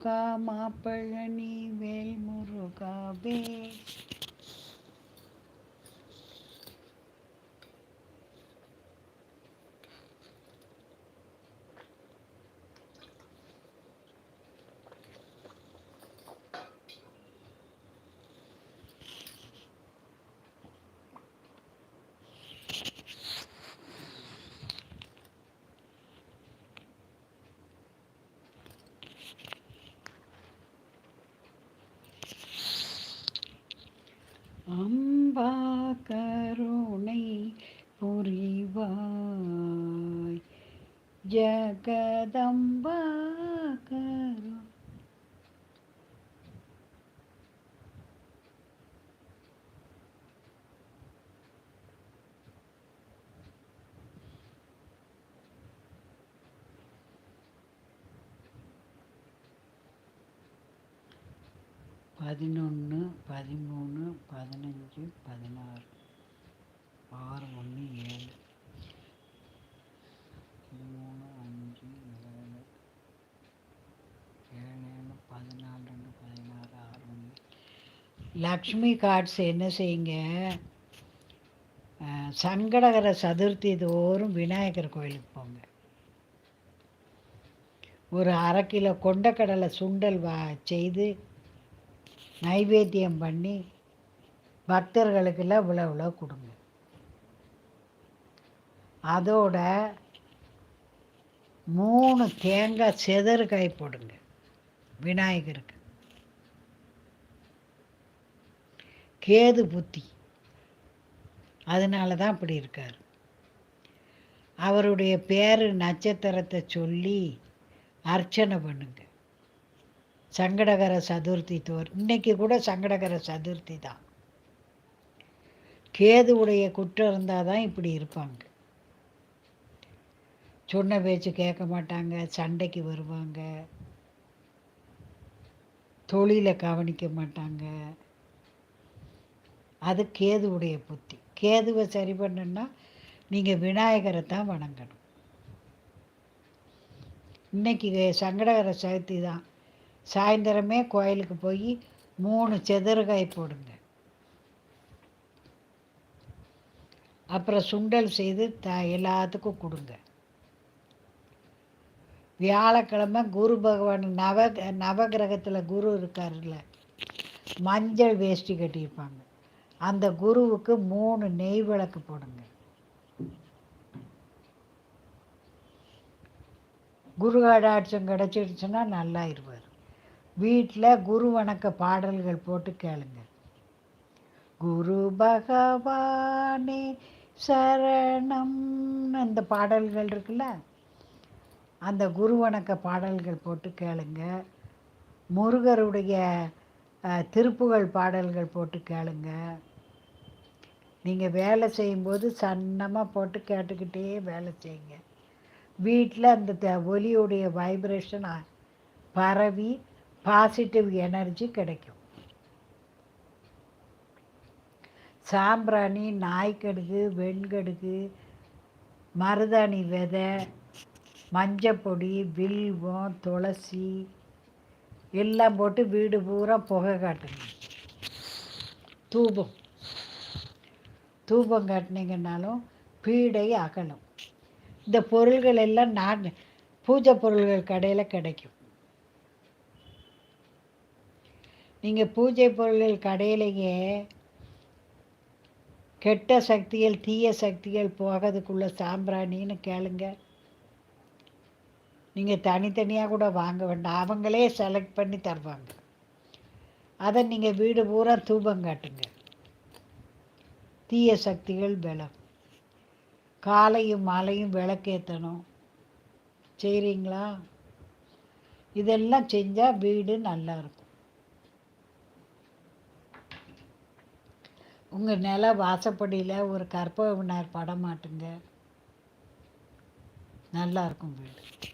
முருகா மாப்பழனி வேல் முருகாவே அம்பா கருணை புரிவாய். ஜகதம்பா கரு பதினொன்று பதிமூணு பதினஞ்சு பதினாறு. ஆறு ஒன்று ஏழு. பதிமூணு அஞ்சு ஏழு. ஏழு பதினாலு ரெண்டு பதினாறு ஆறு ஒன்று. லக்ஷ்மி கார்ட்ஸ் என்ன செய்யுங்க? சங்கடகர சதுர்த்தி தோறும் விநாயகர் கோயிலுக்கு போங்க. ஒரு அரை கிலோ கொண்டக்கடலை சுண்டல் வா செய்து நைவேத்தியம் பண்ணி பக்தர்களுக்கெல்லாம் இவ்வளோ இவ்வளோ கொடுங்க. அதோட மூணு தேங்காய் செதறுக்காய் போடுங்க விநாயகருக்கு. கேது புத்தி. அதனால தான் அப்படி இருக்கார். அவருடைய பேர் நட்சத்திரத்தை சொல்லி அர்ச்சனை பண்ணுங்க. சங்கடகர சதுர்த்தி தோர். இன்னைக்கு கூட சங்கடகர சதுர்த்தி தான். கேதுவுடைய குற்றம் இருந்தால் தான் இப்படி இருப்பாங்க. சொன்ன பேச்சு கேட்க மாட்டாங்க சண்டைக்கு வருவாங்க. தொழிலை கவனிக்க மாட்டாங்க. அது கேதுவுடைய புத்தி. கேதுவை சரி பண்ணுன்னா நீங்கள் விநாயகரை தான் வணங்கணும். இன்னைக்கு சங்கடகர சதுர்த்தி தான். சாயந்தரமே கோயிலுக்கு போய் மூணு செதறுகாய் போடுங்க. அப்புறம் சுண்டல் செய்து த எல்லாத்துக்கும் கொடுங்க. வியாழக்கிழமை குரு பகவான் நவ நவகிரகத்தில் குரு இருக்காருல்ல மஞ்சள் வேஷ்டி கட்டியிருப்பாங்க. அந்த குருவுக்கு மூணு நெய் விளக்கு போடுங்க. குரு கடாட்சம் கிடச்சிடுச்சுன்னா நல்லா இருவார் வீட்டில் குரு வணக்க பாடல்கள் போட்டு கேளுங்க. குரு பகவானே சரணம் அந்த பாடல்கள் இருக்குல்ல? அந்த குரு வணக்க பாடல்கள் போட்டு கேளுங்க. முருகருடைய திருப்புகழ் பாடல்கள் போட்டு கேளுங்க. நீங்கள் வேலை செய்யும்போது சன்னமாக போட்டு கேட்டுக்கிட்டே வேலை செய்யுங்க. வீட்டில் அந்த ஒலியுடைய வைப்ரேஷன் பரவி பாசிட்டிவ் எனர்ஜி கிடைக்கும். சாம்பிராணி நாய்க்கடுகு வெண்கடுகு மருதாணி விதை மஞ்சப்பொடி வில்வம் துளசி எல்லாம் போட்டு வீடு பூரா புகை காட்டுங்க. தூபம். தூபம் காட்டினீங்கன்னாலும் பீடை அகலும். இந்த பொருள்கள் எல்லாம் நான் பூஜை பொருள்கள் கடையில் கிடைக்கும். நீங்கள் பூஜை பொருள்கள் கடையிலேயே கெட்ட சக்திகள் தீய சக்திகள் போகிறதுக்குள்ள சாம்பிராணின்னு கேளுங்க. நீங்கள் தனித்தனியாக கூட வாங்க வேண்டாம். அவங்களே செலக்ட் பண்ணி தருவாங்க. அதை நீங்கள் வீடு பூரா தூபம் காட்டுங்க. தீய சக்திகள் பலம். காலையும் மாலையும் விளக்கேற்றணும் செய்கிறீங்களா இதெல்லாம் செஞ்சால் வீடு நல்லாயிருக்கும் உங்கள் நில வாசப்படியில் ஒரு கற்பகவினார் படம் மாட்டுங்க நல்லாயிருக்கும் வீடு.